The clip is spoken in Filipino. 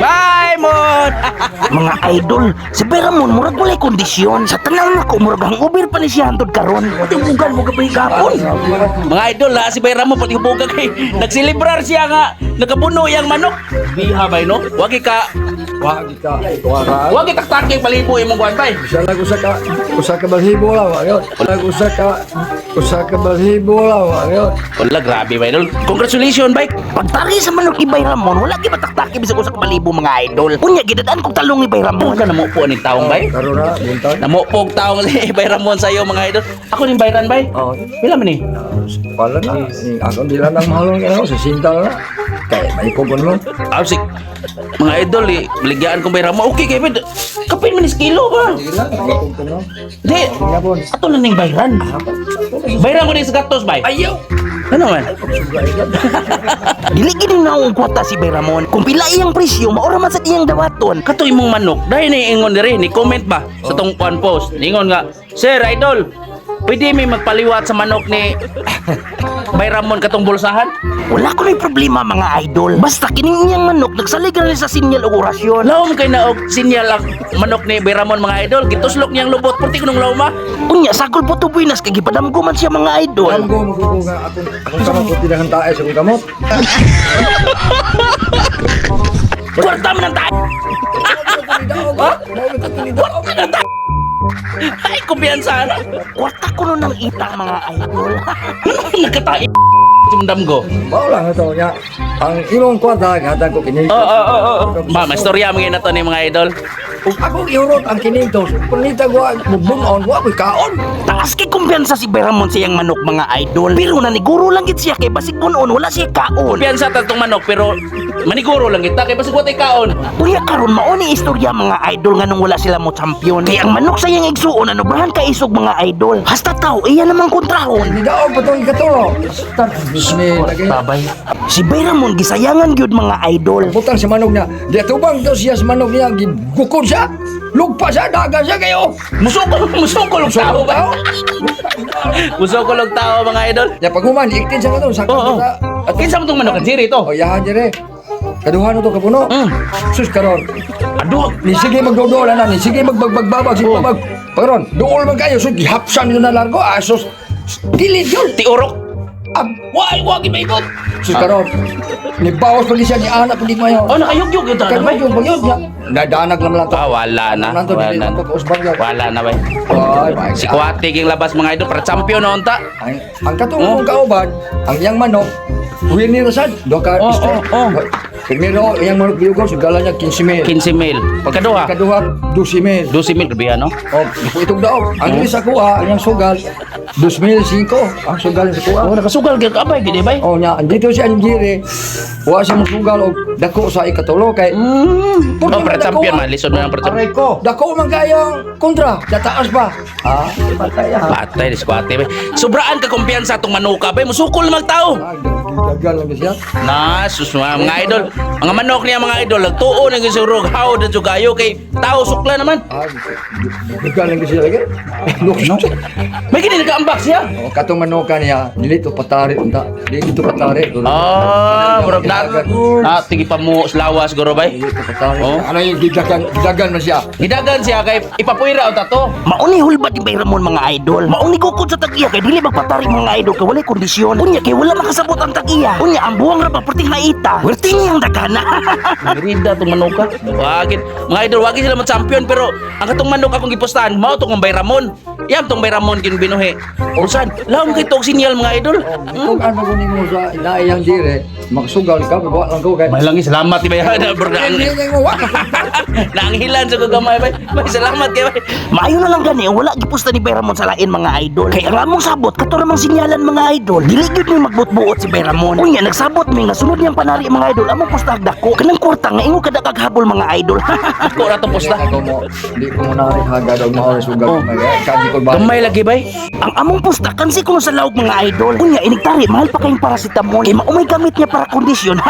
Bye! Mga idol, si Beramon murag walay kondisyon. Sa tanang nako murag hangover pa ni siya hantod karon. Tibugan mo gabay gapon. Mga idol, ha, si Bayram mo pati hubog kay nagsilibrar siya nga nakapuno yang manok. Biha bay no? Wagi ka Wag ka, wagi taktak kay palibo imong kuan bay. Isa lang usa ka, usa ka balhibo lang, ayun. Lang usa ka, usa ka balhibo lang, ayun. Wala grabe bay idol. Congratulations bay. Pagtari sa manok ni Bayramon, wala gi mataktaki bisag usa ka balibo mga idol. Unya gidadaan kog talong ni Bayramon. Ka namo po ni taong bay. Karon na, buntag. Namo po og taong si Bayramon sa iyo mga idol. Ako ning Bayran bay. Oh, Pila man ni? pala na. Ni ako dila nang mahal nga ako sa na. Kay may kugon mo. Ah, si mga idol, eh, baligyan kong Bayramon. Okay kay bay. Kapin man is kilo ba? Di, ato na ning Bayran. Bayran ko din sa gatos bay. Ayaw. Ano man? Dili gid naong kwata si Bayramon. Kung pila iyang presyo, maura man sa iyang dawaton. Kato imong manok, dahil na ingon diri, ni comment ba sa tong one post. Ningon nga, Sir Idol, pwede may magpaliwat sa manok ni Bayramon katong bulsahan? Wala ko may problema mga idol. Basta kining iyang manok nagsalig na sa sinyal o orasyon. Lawom kay naog sinyal ang manok ni Bayramon mga idol. Gituslok niyang lubot, purti ko nung lawma. Unya sagol po tubuinas kay gipadamgo man siya mga idol. Alam ko mo nga akong akong kamot ko tinang tae sa akong kamot. Kwarta man ang tayo. Ay, kumpiyansa na. Kwarta ko nun ng itang mga idol. Nagkatayo. Sumdam ko. Mao lang ito niya. Ang imong kwarta hatag ko kini. Oo, oo, oo. Ma, may storya mo na to ni mga idol. Ug ako iurot ang kini to. Punita ko mubunon wa ko kaon. Taas kay kumpiyansa si Bayramon sa iyang manok mga idol. Pero naniguro lang gid siya kay basig punon wala siya kaon. Kumpiyansa ta tong manok pero maniguro lang kita kay basig watay kaon. Unya karon mao ni istorya mga idol nga nung wala sila mo champion. Kay ang manok sa iyang igsuon anobrahan ka isog mga idol. Hasta tao iya namang kontrahon. Daw pa tong ikatulo. Start. Babay. Si Bayramon gisayangan gyud mga idol. Butang si manok niya. Di tubang to siya sa manok niya gigukod siya. Lugpa siya daga siya kayo. Musukol, musukol og tao ba? Musukol og tao mga idol. Ya pag human iktin siya kato sakto Oo. sa At kinsa mo tong manok ang siri to? Oh, yahan dire. Kaduhan to kapuno. Mm. Sus karon. Ado. Ni sige magdodola na ni sige magbagbabag sige Oh. babag. Karon, dool man kayo sus gihapsan nyo na largo asos. Kilid yun. Tiurok. Ab, Why, wag maibot. sus karon. Ni bawas pag siya ni anak pag mayo. Oh, nakayugyug ito na Kaya bay. yung bagyod niya. Nadanag lang lang to. Ah, wala na. Wala dili na. Wala na bay. Si. Kuwate king labas mga idol para champion na unta. Ang, ang katong Oh. kauban, ang iyang manok, Uwi ni Rasad, do ka Oh, isto. oh, oh. Primero, iyang manok biyugaw, sugala niya 15 mil. 15 mil. Pagkaduha, Kaduha, 12 mil. 12 mil gabi ano? Oh, itong daw. Ang isa ko ah, iyang sugal, 2,005. Ang sugal sa kuha. Oh, nakasugal ka bay gid bay. Oh, nya, andito siya ang giri. Wa siya mo sugal og dako sa ikatulo kay Mm. Oh, para champion ah. man lisod man ang para champion. Aray ko, dako man kayang kontra, dataas pa. Ah, patay ah. Patay ni Kuwate bay. Sobraan ka kumpiyansa tong manuka bay. Musukol mag tao. Ah, dagal lang siya. Na, sus mga, mga idol. Mga manok niya mga idol, nagtuo ng isurog, how na jugayo kay tao sukla naman. Ah, dagal lang siya lagi. No. May gini nag-unbox siya. Oh, katong manoka niya, dili to patari unta. Dili to patari. Ah, murag na. Na tigi pa mo lawas guro bay. Dili to patari. Oh. Ano yung gidagan, gidagan man siya. Hidagan siya kay ipapuira unta to. Mauni hulbat ni Bayramon mga idol. Mauni kukod sa tagiya kay dili magpatari mga idol kay walay kondisyon. Unya kay wala makasabot ang tagiya. Unya ang buwang ra perting naita. Werti niyang dagana. Merida tong manuka. Wagin. Mga idol, wagin sila mag-champion pero ang katong manok akong gipostahan, mao tong Bay Ramon. Yan tong Bay Ramon kin binuhi. Usan, laom kay tog sinyal mga idol. Kung ano ko mo sa inaayang dire, magsugal ka, magawa lang ko kay. May langi salamat ti bay na bro. Naanghilan sa kagamay bay. May salamat kay bay. Maayo na lang gani wala gipusta ni Bayramon sa lain mga idol. Kay ang among sabot kato ramang sinyalan mga idol. Dili gyud mi magbutbuot si Bayramon. Unya nagsabot mi nga sunod niyang panari mga idol among postag dako. Kanang kwarta nga ingo kada kaghabol mga idol. Ako ra to mo, hindi ko mo nari hagad og mao sugal. Oh. Kadi ko ba? Gamay lagi bay. ang among pusta kansi kuno sa laog mga idol. Unya inigtari mahal pa kayong paracetamol. Kay maumay gamit niya para kondisyon.